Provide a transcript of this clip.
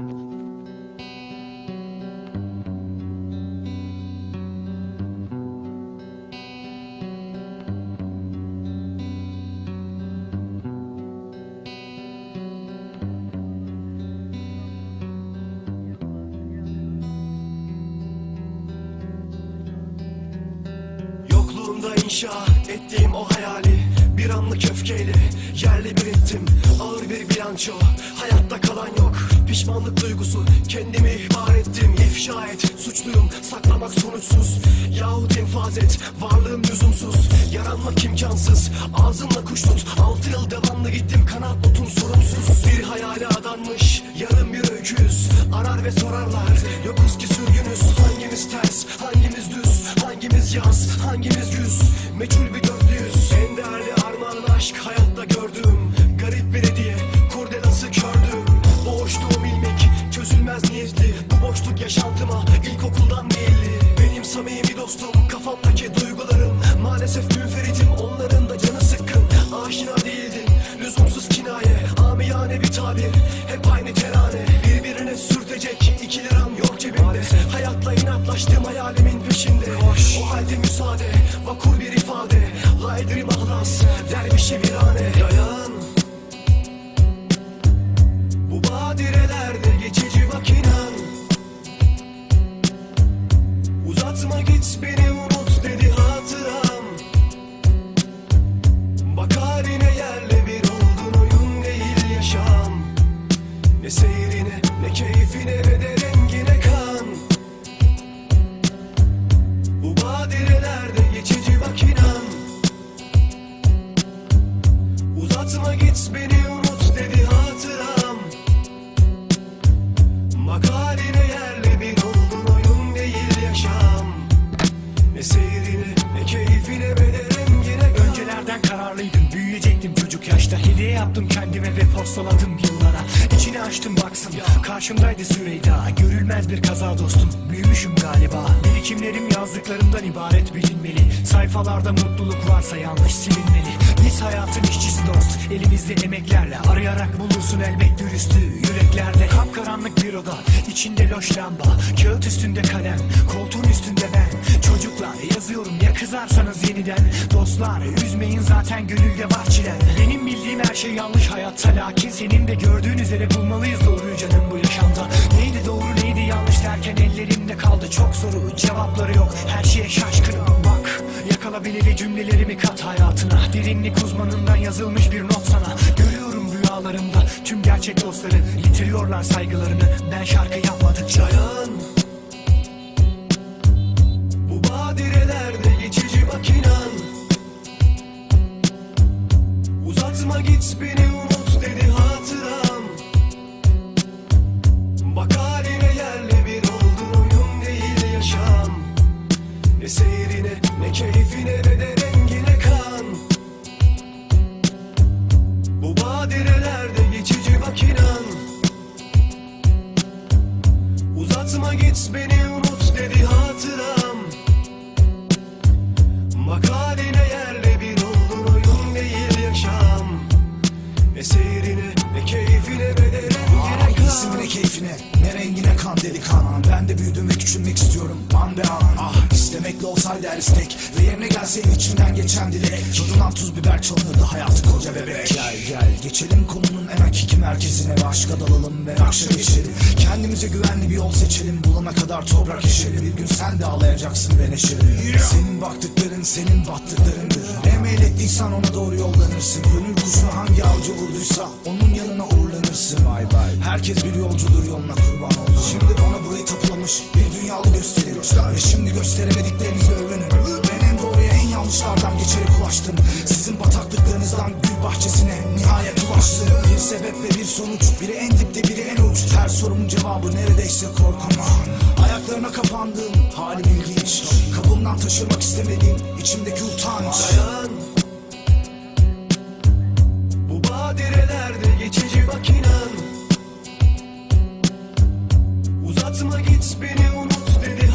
Yokluğunda inşa ettiğim o hayali Bir anlık öfkeyle yerle bir ettim. Ağır bir bilanço hayatta kalan yok Pişmanlık duygusu kendimi ihbar ettim. İfşa et suçluyum saklamak sonuçsuz. Yahut infaz et varlığım lüzumsuz. Yaranmak imkansız ağzınla kuş tut. Altı yıl devamlı gittim kanat notum sorumsuz. Bir hayale adanmış yarım bir öyküz Arar ve sorarlar yokuz ki sürgünüz. Hangimiz ters hangimiz düz? Hangimiz yaz hangimiz güz Meçhul bir dörtlüyüz. En değerli armağan aşk hayatta çözülmez niyetli Bu boşluk yaşantıma ilkokuldan belli. Benim samimi dostum kafamdaki duygularım. Maalesef münferitim onların da canı sıkkın. Aşina değildin. Lüzumsuz kinaye Amiyane bir tabir. Hep aynı terane Birbirine sürtecek iki liram yok cebimde. Hayatla inatlaştım hayalimin peşinde. O halde müsaade vakur bir ifade. Laydri mahlas dervişi virane Dayan Öncelerden kararlıydım. Büyüyecektim çocuk yaşta. Hediye yaptım kendime ve postaladım yıllara. İçini açtım baksın. Karşımdaydı Süreyda. Görülmez bir kaza dostum. Büyümüşüm galiba. Birikimlerim yazdıklarımdan ibaret bilinmeli. Sayfalarda mutluluk varsa yanlış silinmeli. Biz hayatın işçisi dost. Elimizde emeklerle Arayarak bulursun elbet dürüstü yüreklerde. Kapkaranlık bir oda içinde loş lamba Kağıt üstünde kalem koltuğun üstünde ben kızarsanız yeniden. Dostlar üzmeyin zaten gönülde var çilem Benim bildiğim her şey yanlış hayatta Lakin senin de gördüğün üzere bulmalıyız doğruyu canım bu yaşamda. Neydi doğru neydi yanlış derken ellerimde kaldı. Çok soru Cevapları yok. Her şeye şaşkınım. Bak yakala cümlelerimi kat hayatına. Derinlik uzmanından yazılmış bir not sana. Görüyorum rüyalarımda tüm gerçek dostların Yitiriyorlar saygılarını. Ben şarkı yapmadıkça Dayan Uzatma git beni unut dedi hatıram. Bak haline yerle bir oldun oyun değil yaşam. Ne seyrine ne keyfine kan. İsmine keyfine? Ne rengine kan delikanlı? Ben de büyüdüm ve küçülmek istiyorum. An be an İstemekle olsaydı her istek Ve yerine gelseydi içimden geçen dilek. Tadından tuz biber çalınırdı hayatı koca bebek. Gel gel geçelim konunun en hakiki merkezine. Ve aşka dalalım ve akşa geçelim. Kendimize güvenli bir yol seçelim. Bulana kadar toprak eşelim. Bir gün sen de ağlayacaksın ve neşeli Senin baktıkların senin battıklarındır Ne meylettiysen ona doğru yollanırsın. Gönül kuşuna hangi avcı vurduysa Onun yanına uğurlanırsın. Herkes bir yolcudur yoluna kurban oldu. Şimdi bana burayı tapulamış bir dünyalı gösterir göster. Şimdi gösteremediklerinizi övünün Ben en doğruya en yanlışlardan geçerek ulaştım. Sizin bataklıklarınızdan gül bahçesine nihayet ulaştım. Bir sebep ve bir sonuç Biri en dipte biri en uç. Her sorumun cevabı neredeyse korkamam Ayaklarına kapandım halim ilginç Kabımdan taşırmak istemediğim içimdeki utanç. Dayan Bu badirelerde geçici bak inan Uzatma git beni unut dedi